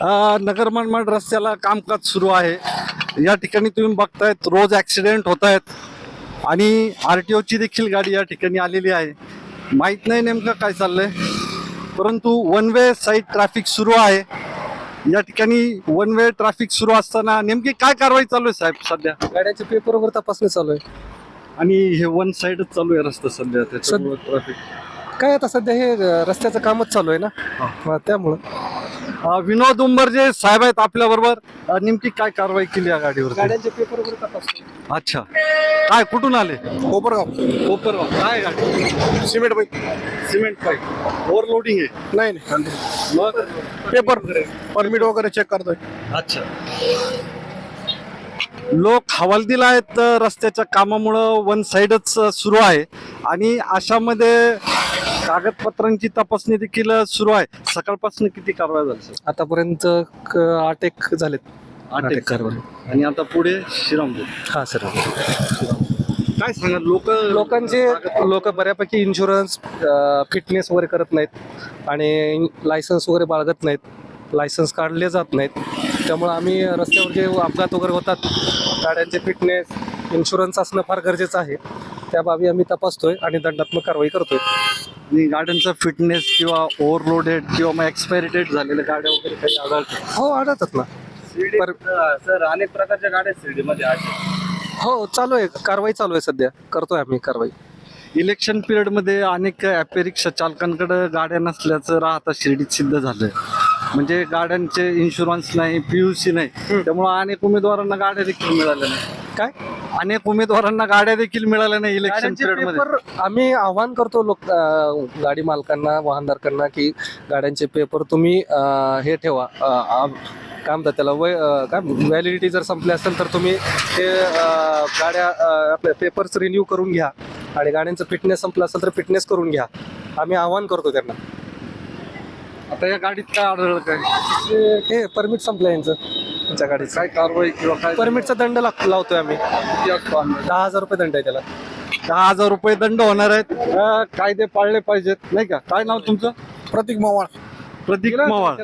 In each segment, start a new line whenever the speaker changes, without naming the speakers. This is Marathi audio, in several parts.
अ, नगर मनमाड रस्त्याला कामकाज सुरू आहे. या ठिकाणी तुम्ही बघतायत रोज ॲक्सिडेंट होत आहेत आणि आर टी ओची देखील गाडी या ठिकाणी आलेली आहे. माहीत नाही नेमकं काय चाललंय. परंतु वन वे साईड ट्रॅफिक सुरू आहे. या ठिकाणी वन वे ट्रॅफिक सुरू असताना नेमकी काय कारवाई चालू आहे साहेब सध्या?
गाड्यांच्या पेपरवर तपासणी चालू आहे.
आणि हे वन साईडच चालू आहे रस्ता सध्या त्याच्यामुळे ट्रॅफिक
काय आता सध्या हे अं, रस्त्याचं कामच चालू आहे ना?
हा.
त्यामुळं.
विनोद उंबरजे साहेब आहेत आपल्या बरोबर. नेमकी काय कारवाई केली या गाडीवर
गाड्यांच्या पेपरवर तपासणी
अच्छा. काय कुठून आले?
कोपरगाव.
कोपरगाव. काय गाडी?
Cement bike
cement pipe. Overloading आहे?
नाही नाही.
मग?
पेपर परमिट वगैरे चेक करतोय.
अच्छा. लोक हवालदिल आहेत रस्त्याच्या कामामुळं वन साईडच सुरू आहे. आणि अशामध्ये कागदपत्रांची तपासणी देखील सुरू आहे. सकाळपासून किती कारवाई झाली सर?
आतापर्यंत क- आठ एक झालेत.
आठ एक
कारवाई
आणि आता पुढे श्रीरामपूर.
हा सर.
काय सांगा लोक
लोकांचे लोक बऱ्यापैकी इन्शुरन्स फिटनेस वगैरे करत नाहीत आणि लायसन्स वगैरे बाळगत नाहीत. लायसन्स काढले जात नाहीत. त्यामुळं आम्ही रस्त्यावर जे अपघात वगैरे होतात गाड्यांचे फिटनेस इन्शुरन्स असणं फार गरजेचं आहे. त्या बाबी आम्ही तपासतोय आणि दंडात्मक कारवाई करतोय.
आणि गाड्यांचा फिटनेस किंवा ओव्हरलोडेड किंवा मग एक्सपायरी डेट झालेल्या गाड्या वगैरे काही आढळतात?
हो आढळतात ना. पर-
सर अनेक प्रकारच्या गाड्या शिर्डी मध्ये
हो चालू आहे. कारवाई चालू आहे सध्या. करतोय आम्ही कारवाई.
इलेक्शन पिरियडमध्ये अनेक ॲपे रिक्षा चालकांकडे गाड्या नसल्याचं राहता शिर्डीत सिद्ध झालंय. म्हणजे गाड्यांचे इन्शुरन्स नाही पीयूसी नाही. त्यामुळे अनेक उमेदवारांना गाड्या देखील मिळाल्या नाही.
काय?
अनेक उमेदवारांना गाड्या देखील मिळाल्या नाही इलेक्शन
पिरियडमध्ये. आम्ही आव्हान करतो लोक गाडी मालकांना वाहनधारकांना की गाड्यांचे पेपर तुम्ही हे ठेवा. काय म्हणतात त्याला वय काय व्हॅलिडिटी जर संपली असेल तर तुम्ही ते गाड्या आपल्या पेपर्स रिन्यू करून घ्या. आणि गाड्यांचं फिटनेस संपलं असेल तर फिटनेस करून घ्या. आम्ही आव्हान करतो त्यांना.
आता या गाडीत काय आढळलं काय?
हे परमिट संपलं यांचं. त्यांच्या गाडीचं
काय कारवाई किंवा काय?
परमिटचा दंड लाग लावतोय आम्ही.
किती असतो अंदाज?
दहा हजार रुपये दंड आहे त्याला.
दहा हजार रुपये दंड होणार आहेत. अं, कायदे पाळले पाहिजेत. नाही का? काय नाव तुमचं?
प्रतीक मवाळ.
प्रतीक मवाळ.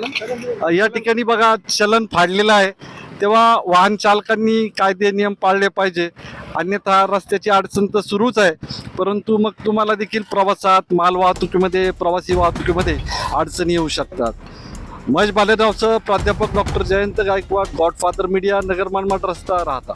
अ, या ठिकाणी बघा चलन फाडलेलं आहे. तेव्हा वाहन चालकांनी कायदे नियम पाळले पाहिजे. अन्यथा रस्त्याची अडचण तर सुरूच आहे. परंतु मग तुम्हाला देखील प्रवासात माल वाहतुकीमध्ये प्रवासी वाहतुकीमध्ये अडचणी येऊ शकतात. महेश बालेरावचं प्राध्यापक doctor Jayant Gaikwad godfather media Nagar Manmad रस्ता राहता.